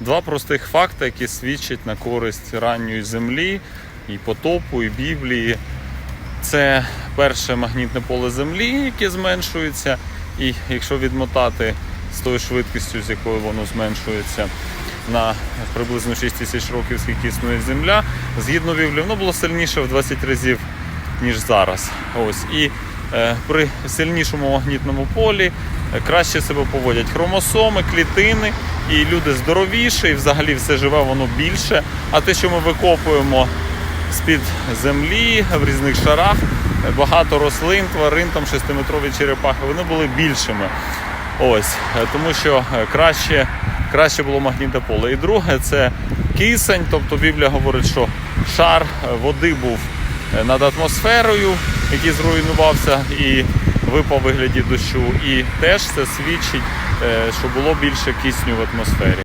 два простих факти, які свідчать на користь ранньої землі, і потопу, і Біблії. Це перше магнітне поле Землі, яке зменшується, і якщо відмотати з тою швидкістю, з якою воно зменшується на приблизно 6 тисяч років, скільки існує Земля, згідно Біблії, воно було сильніше в 20 разів, ніж зараз. Ось. І при сильнішому магнітному полі е, краще себе поводять хромосоми, клітини, і люди здоровіші, і взагалі все живе, воно більше. А те, що ми викопуємо з-під землі в різних шарах. Багато рослин, тварин, там шестиметрові черепахи, вони були більшими. Ось, е, тому що е, краще, краще було магнітне поле. І друге це кисень, тобто Біблія говорить, що шар е, води був е, над атмосферою, який зруйнувався і випав вигляді дощу. І теж це свідчить, е, що було більше кисню в атмосфері.